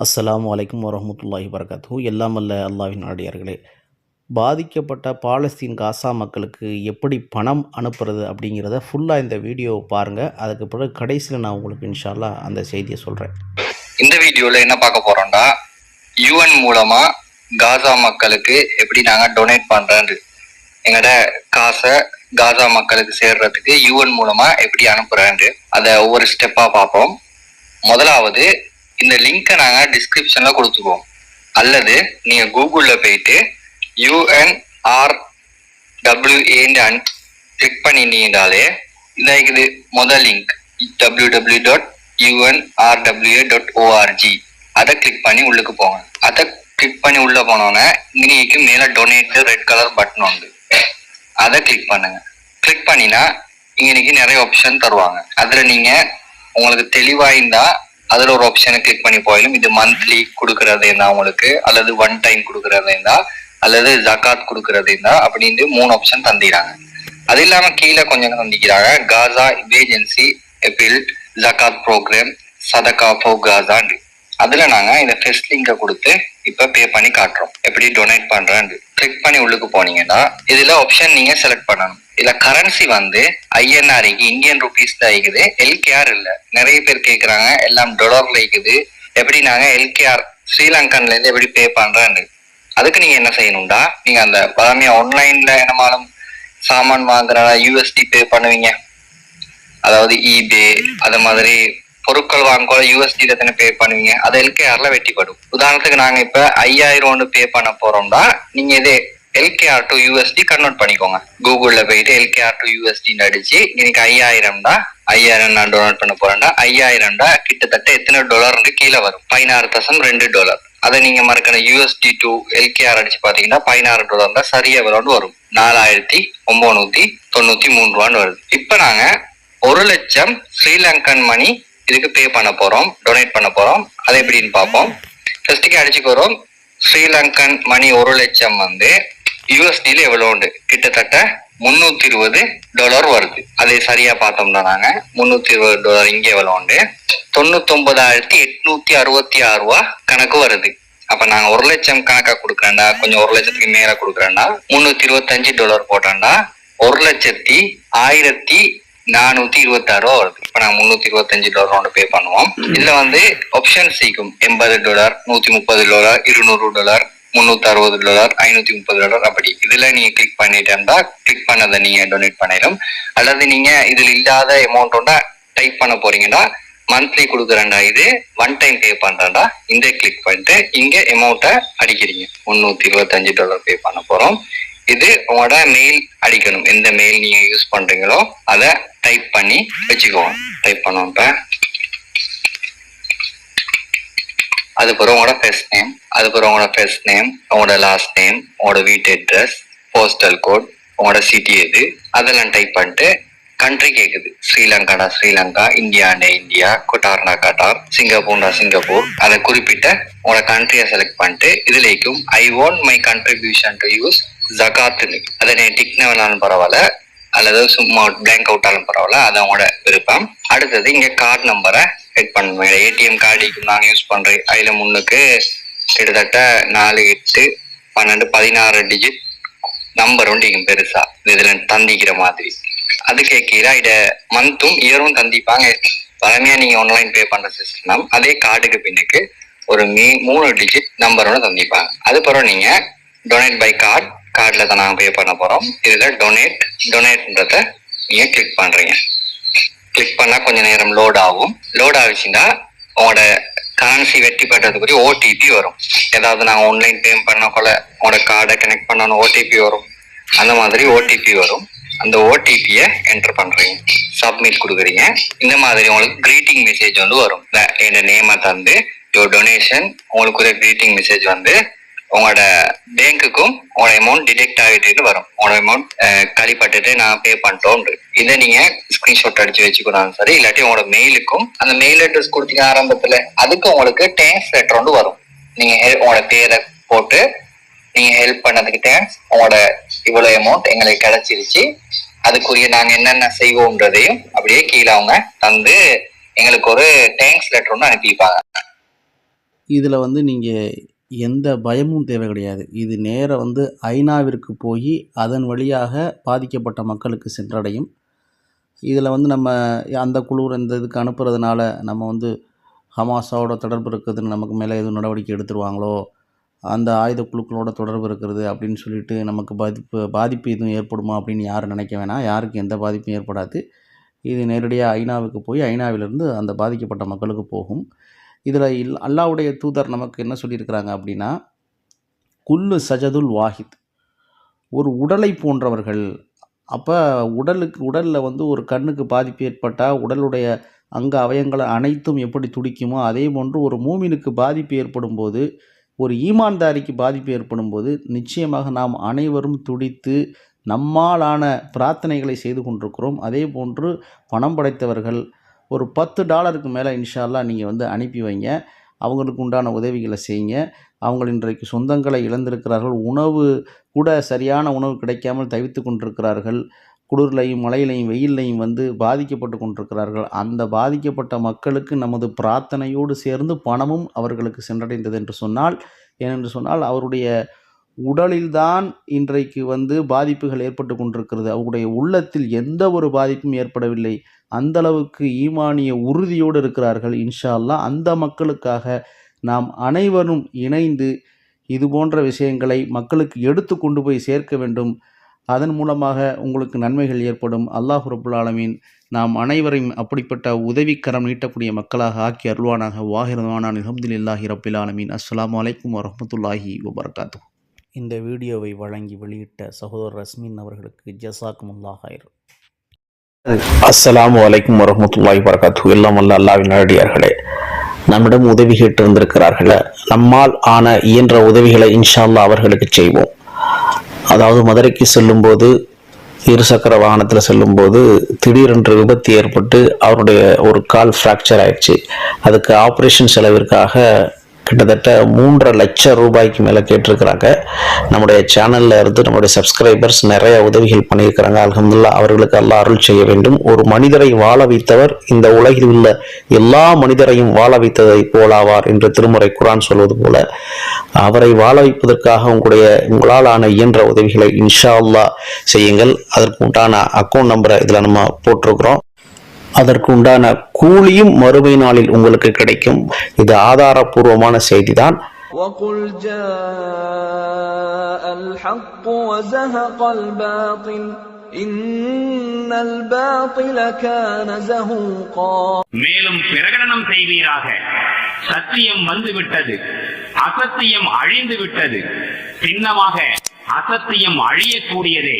அஸ்ஸலாமு வலைக்கம் வரமத்துல்லாஹி வரகாத்து எல்லாம் அல்ல அல்லாஹ்வின் அடியார்களே பாதிக்கப்பட்ட பாலஸ்தீன் காசா மக்களுக்கு எப்படி பணம் அனுப்புறது அப்படிங்கிறத ஃபுல்லாக இந்த வீடியோவை பாருங்கள் அதுக்கு பிறகு கடைசியில் நான் உங்களுக்கு இன்ஷால்லா அந்த செய்தியை சொல்கிறேன் இந்த வீடியோவில் என்ன பார்க்க போகிறோம்னா யூஎன் மூலமாக காசா மக்களுக்கு எப்படி நாங்கள் டொனேட் பண்றேன்னு எங்களோட காசை காசா மக்களுக்கு சேர்றதுக்கு யூஎன் மூலமாக எப்படி அனுப்புறேன்னு அதை ஒவ்வொரு ஸ்டெப்பாக பார்ப்போம். முதலாவது இந்த லிங்கை நாங்கள் டிஸ்கிரிப்ஷனில் கொடுத்துருவோம். அல்லது நீங்கள் கூகுளில் போயிட்டு யுஎன்ஆர் டபிள்யூஏன்னு கிளிக் பண்ணினீங்கனாலே இந்த இது முதல் link W W dot UNRWA dot ORG அதை கிளிக் பண்ணி உள்ளுக்கு போங்க. அதை கிளிக் பண்ணி உள்ளே போனோன்னே இன்றைக்கு மேலே டொனேட் ரெட் கலர் பட்டன் உண்டு. அதை கிளிக் பண்ணுங்க. கிளிக் பண்ணினா இன்னைக்கு நிறைய ஆப்ஷன் தருவாங்க. அதில் நீங்கள் உங்களுக்கு தெளிவாக இருந்தால் அதுல ஒரு ஆப்ஷனை கிளிக் பண்ணி போயிடும். இது மந்த்லி கொடுக்கறது இருந்தா உங்களுக்கு. அல்லது ஒன் டைம் கொடுக்கறது இருந்தா அல்லது ஜகாத் கொடுக்கறது இருந்தா அப்படின்னு மூணு ஆப்ஷன் தந்திடுறாங்க அது இல்லாம கீழே கொஞ்சம் தந்திக்கிறாங்க? காசா எமர்ஜென்சி பில்ட் ஜகாத் ப்ரோக்ராம் சதகா ஃபோ காசான்னு அதுல நாங்க இந்த ஃபெஸ்ட் லிங்கை கொடுத்து இப்ப பே பண்ணி காட்டுறோம். எப்படி டொனேட் பண்றேன்னு. கிளிக் பண்ணி உள்ளுக்கு போனீங்கன்னா இதுல ஆப்ஷன் நீங்க செலக்ட் பண்ணணும். இதுல கரன்சி வந்து ஐஎன்ஆர் இந்தியன் ருபீஸ்ல இருக்குது எல்கேஆர் இல்ல. நிறைய பேர் கேக்குறாங்க எல்லாம் டொலர்ல இருக்குது எப்படி நாங்க எல்கேஆர் ஸ்ரீலங்கன்ல இருந்து எப்படி பே பண்றேன்னு. அதுக்கு நீங்க என்ன செய்யணும்டா? நீங்க அந்த பழமையா ஆன்லைன்ல என்னமாலும் சாமான் வாங்குற யூஎஸ்டி பே பண்ணுவீங்க. அதாவது ஈபே அது மாதிரி பொருட்கள் வாங்க யூஎஸ்டில தானே பே பண்ணுவீங்க. அது எல்கேஆர்ல வெட்டிப்படும். உதாரணத்துக்கு நாங்க இப்ப ஐயாயிரம் ஒன்று பே பண்ண போறோம்னா நீங்க இதே எல்கேஆர் டு யூஎஸ்டி கன்வெர்ட் பண்ணிக்கோங்க. கூகுளில் போயிட்டு எல்கேஆர் டு யூஎஸ்டின்னு அடிச்சு இன்னைக்கு ஐயாயிரம் தான் ஐயாயிரம் நான் டொனேட் பண்ண போறேன்டா ஐயாயிரம் தான் கிட்டத்தட்ட எத்தனை டாலர்னு கீழே வரும். பதினாறு தசம் ரெண்டு டாலர் அதை நீங்க மறக்கணும் யூஎஸ்டி டு எல்கேஆர் அடிச்சு பாத்தீங்கன்னா பதினாறு டாலர் தான் சரியா வரும்னு வரும். நாலாயிரத்தி ஒன்பநூத்தி தொண்ணூத்தி மூணு ரூபான்னு வருது. இப்ப நாங்க ஒரு லட்சம் ஸ்ரீலங்கன் மணி இதுக்கு பே பண்ண போறோம் டொனேட் பண்ண போறோம். அது எப்படின்னு பார்ப்போம். ஃபர்ஸ்ட்டுக்கு அடிச்சுக்கிறோம் ஸ்ரீலங்கன் மணி ஒரு லட்சம் வந்து யூஎஸ்டில எவ்வளோ உண்டு? கிட்டத்தட்ட முன்னூத்தி இருபது டாலர் வருது. அதே சரியா பார்த்தோம்னா நாங்க முந்நூற்றி இருபது டாலர் இங்க எவ்வளோ உண்டு? தொண்ணூத்தி ஒன்பதாயிரத்தி எட்நூத்தி அறுபத்தி ஆறு ரூபா கணக்கு வருது. அப்ப நாங்க ஒரு லட்சம் கணக்கா கொடுக்குறேன்டா கொஞ்சம் ஒரு லட்சத்துக்கு மேல கொடுக்குறேன்டா முன்னூத்தி இருபத்தஞ்சு டாலர் போட்டேன்டா ஒரு லட்சத்தி ஆயிரத்தி நானூத்தி இருபத்தி ஆறு ரூபா வருது. இப்ப நாங்க முன்னூத்தி இருபத்தஞ்சு டாலர் ஒன்று பே பண்ணுவோம். இதுல வந்து ஆப்ஷன் சீக்கும் எண்பது டாலர் நூத்தி முப்பது டாலர் இருநூறு டாலர் முந்நூற்றி அறுபது டாலர் ஐநூற்றி முப்பது டாலர் அப்படி. இதில் நீங்கள் கிளிக் இருந்தால் கிளிக் பண்ணதை நீங்கள் டொனேட் பண்ணிடும் அல்லது நீங்கள் இதில் இல்லாத அமௌண்ட் ஒன்றா டைப் பண்ண போறீங்கன்னா மந்த்லி கொடுக்குறேன்டா இது ஒன் டைம் பே பண்ணுறேன்டா இந்த கிளிக் பண்ணிட்டு இங்கே அமௌண்ட்டை அடிக்கிறீங்க. முந்நூற்றி இருபத்தஞ்சு டாலர் பே பண்ண போகிறோம் இது உங்களோட மெயில் அடிக்கணும். எந்த மெயில் நீங்கள் யூஸ் பண்ணுறீங்களோ அதை டைப் பண்ணி வச்சுக்கோங்க. டைப் பண்ணுவோம் இப்போ. அதுக்கப்புறம் உங்களோட ஃபர்ஸ்ட் நேம் அதுக்கப்புறம் உங்களோட ஃபர்ஸ்ட் நேம் உங்களோட லாஸ்ட் நேம் உங்களோட வீட்டு அட்ரஸ் போஸ்டல் கோட் உங்களோட சிட்டி எது அதெல்லாம் டைப் பண்ணிட்டு கண்ட்ரி கேட்குது ஸ்ரீலங்காடா ஸ்ரீலங்கா இந்தியாண்டா இந்தியா கொட்டார்னா கட்டார் சிங்கப்பூர்னா சிங்கப்பூர். அதை குறிப்பிட்ட உங்களோட கண்ட்ரியை செலக்ட் பண்ணிட்டு இதுலேக்கும் ஐ want my contribution to use ஜகாத்துன்னு அதை நீ டிக்ன பரவாயில்ல. அல்லது சும்மா பிளாங்க் அவுட் ஆலும் பரவாயில்ல அது அவங்களோட விருப்பம். அடுத்தது இங்க கார்டு நம்பரை செக் பண்ணுவேன் ஏடிஎம் கார்டுக்கு நான் யூஸ் பண்றேன் அதுல முன்னுக்கு கிட்டத்தட்ட நாலு எட்டு பன்னெண்டு பதினாறு டிஜிட் நம்பர் உண்டு இங்க பெருசா. இதுல தந்திக்கிற மாதிரி. அதுக்கு கீழே இட மந்த்தும் இயரும் தந்திப்பாங்க. பழமையா நீங்க ஆன்லைன் பே பண்ற சிஸ்டம் அதே கார்டுக்கு பின்னுக்கு ஒரு மீ மூணு டிஜிட் நம்பரோட தந்திப்பாங்க. அது பிறகு நீங்க டொனேட் பை கார்டு கார்டில் தான் நாங்கள் பே பண்ண போகிறோம் இதில் டொனேட் டொனேட்ன்றத நீங்கள் கிளிக் பண்ணுறீங்க கிளிக் பண்ணால் கொஞ்சம் நேரம் லோட் ஆகும். லோட் ஆகிச்சுன்னா உங்களோட கரன்சி வெட்டி பெற்றதுக்குரிய ஓடிபி வரும். ஏதாவது நாங்கள் ஆன்லைன் பே பண்ண உங்களோட கார்டை கனெக்ட் பண்ணணும் ஓடிபி வரும். அந்த மாதிரி ஓடிபி வரும். அந்த ஓடிபியை என்டர் பண்ணுறீங்க சப்மிட் கொடுக்குறீங்க. இந்த மாதிரி உங்களுக்கு க்ரீட்டிங் மெசேஜ் வந்து வரும். என்னோட நேமை தந்து யோர் டொனேஷன் உங்களுக்குரிய க்ரீட்டிங் மெசேஜ் வந்து உங்களோட பேங்க்குக்கும் உங்களோட அமௌண்ட் டிடெக்ட் ஆகிட்டு வரும். உங்களோட அமௌண்ட் கழிப்பட்டுட்டு நான் பே பண்ணிட்டோம் இதை நீங்க ஸ்கிரீன்ஷாட் அடிச்சு வச்சுக்கணும் சரி இல்லாட்டி உங்களோட மெயிலுக்கும் அந்த மெயில் அட்ரஸ் கொடுத்தீங்க ஆரம்பத்துல அதுக்கு உங்களுக்கு டேங்க்ஸ் லெட்டர் ஒன்று வரும். நீங்க உங்களோட பேரை போட்டு நீங்க ஹெல்ப் பண்ணதுக்கு தேங்க்ஸ் உங்களோட இவ்வளவு அமௌண்ட் எங்களுக்கு கிடைச்சிருச்சு. அதுக்குரிய நாங்க என்னென்ன செய்வோம்ன்றதையும் அப்படியே கீழே அவங்க தந்து எங்களுக்கு ஒரு டேங்க்ஸ் லெட்டர் ஒன்று அனுப்பிப்பாங்க இதில் வந்து நீங்கள் எந்த பயமும் தேவை கிடையாது. இது நேராக வந்து ஐநாவிற்கு போய் அதன் வழியாக பாதிக்கப்பட்ட மக்களுக்கு சென்றடையும். இதில் வந்து நம்ம அந்த குழு இந்த இதுக்கு அனுப்புறதுனால நம்ம வந்து ஹமாஸாவோட தொடர்பு இருக்குதுன்னு நமக்கு மேலே எதுவும் நடவடிக்கை எடுத்துருவாங்களோ அந்த ஆயுத குழுக்களோட தொடர்பு இருக்கிறது அப்படின்னு சொல்லிட்டு நமக்கு பாதிப்பு பாதிப்பு எதுவும் ஏற்படுமா அப்படின்னு யாரும் நினைக்க வேணாம். யாருக்கு எந்த பாதிப்பும் ஏற்படாது. இது நேரடியாக ஐநாவுக்கு போய் ஐநாவிலிருந்து அந்த பாதிக்கப்பட்ட மக்களுக்கு போகும். இதில் இல் அல்லாவுடைய தூதர் நமக்கு என்ன சொல்லியிருக்கிறாங்க அப்படின்னா குல்லு சஜதுல் வாஹித். ஒரு உடலை போன்றவர்கள் அப்போ உடலுக்கு உடலில் வந்து ஒரு கண்ணுக்கு பாதிப்பு ஏற்பட்டால் உடலுடைய அங்க அவயங்களை அனைத்தும் எப்படி துடிக்குமோ அதே போன்று ஒரு மூமினுக்கு பாதிப்பு ஏற்படும் போது ஒரு ஈமான்தாரிக்கு பாதிப்பு ஏற்படும் போது நிச்சயமாக நாம் அனைவரும் துடித்து நம்மாலான பிரார்த்தனைகளை செய்து கொண்டிருக்கிறோம். அதே போன்று பணம் படைத்தவர்கள் ஒரு பத்து டாலருக்கு மேலே இன்ஷால்லாம் நீங்கள் வந்து அனுப்பி வைங்க. அவங்களுக்கு உண்டான உதவிகளை செய்யுங்க. அவங்க இன்றைக்கு சொந்தங்களை இழந்திருக்கிறார்கள். உணவு கூட சரியான உணவு கிடைக்காமல் தவித்து கொண்டிருக்கிறார்கள். குளிர்லையும் மழையிலையும் வெயில்லையும் வந்து பாதிக்கப்பட்டு கொண்டிருக்கிறார்கள். அந்த பாதிக்கப்பட்ட மக்களுக்கு நமது பிரார்த்தனையோடு சேர்ந்து பணமும் அவர்களுக்கு சென்றடைந்தது என்று சொன்னால் ஏனென்று சொன்னால் அவருடைய உடலில்தான் இன்றைக்கு வந்து பாதிப்புகள் ஏற்பட்டு கொண்டிருக்கிறது. அவருடைய உள்ளத்தில் எந்த ஒரு பாதிப்பும் ஏற்படவில்லை. அந்த அளவுக்கு ஈமானிய உறுதியோடு இருக்கிறார்கள் இன்ஷா அல்லாஹ் அந்த மக்களுக்காக நாம் அனைவரும் இணைந்து இது போன்ற விஷயங்களை மக்களுக்கு எடுத்து கொண்டு போய் சேர்க்க வேண்டும். அதன் மூலமாக உங்களுக்கு நன்மைகள் ஏற்படும். அல்லாஹ் ரபுல் ஆலமீன் நாம் அனைவரையும் அப்படிப்பட்ட உதவிக்கரம் நீட்டக்கூடிய மக்களாக ஆக்கி அருள்வானாக. வாஹிரவானான் அஹமதுல்லாஹி ரபில் ஆலமீன். அஸ்ஸலாமு அலைக்கும் வரஹ்மத்துல்லாஹி வபரகாத்து இந்த வீடியோவை வழங்கி வெளியிட்ட சகோதரர் ரஸ்மின் அவர்களுக்கு ஜசாக் ஹைர் அஸ்லாம் வலைக்கும் வரமத்துல்லாய் வரகாத்து எல்லாம் வல்ல அல்லாவின் அடியார்களே நம்மிடம் உதவி கேட்டு இருந்திருக்கிறார்களே நம்மால் ஆன இயன்ற உதவிகளை இன்ஷால்லா அவர்களுக்கு செய்வோம். அதாவது மதுரைக்கு செல்லும்போது இருசக்கர வாகனத்தில் செல்லும்போது திடீரென்று விபத்து ஏற்பட்டு அவருடைய ஒரு கால் ஃப்ராக்சர் ஆயிடுச்சு. அதுக்கு ஆப்ரேஷன் செலவிற்காக கிட்டத்தட்ட மூன்றரை லட்சம் ரூபாய்க்கு மேலே கேட்டிருக்கிறாங்க. நம்முடைய சேனலில் இருந்து நம்முடைய சப்ஸ்கிரைபர்ஸ் நிறைய உதவிகள் பண்ணியிருக்கிறாங்க. அல்ஹம்துலில்லாஹ் அவர்களுக்கு எல்லாம் அருள் செய்ய வேண்டும். ஒரு மனிதரை வாழ வைத்தவர் இந்த உலகில் உள்ள எல்லா மனிதரையும் வாழ வைத்ததை போலாவார் என்று திருமுறை குரான் சொல்வது போல. அவரை வாழ வைப்பதற்காக உங்களுடைய உங்களால் ஆன இயன்ற உதவிகளை இன்ஷா அல்லா செய்யுங்கள். அதற்கு உண்டான அக்கௌண்ட் நம்பரை இதில் நம்ம போட்டிருக்கிறோம். அதற்கு உண்டான கூலியும் மறுமை நாளில் உங்களுக்கு கிடைக்கும் இது ஆதாரபூர்வமான செய்திதான் وقل جاء الحق وزهق الباطل إن الباطل كان زهوقا மேலும் பிரகடனம் செய்வீராக சத்தியம் வந்துவிட்டது அசத்தியம் அழிந்து விட்டது சின்னமாக அசத்தியம் அழியக்கூடியதே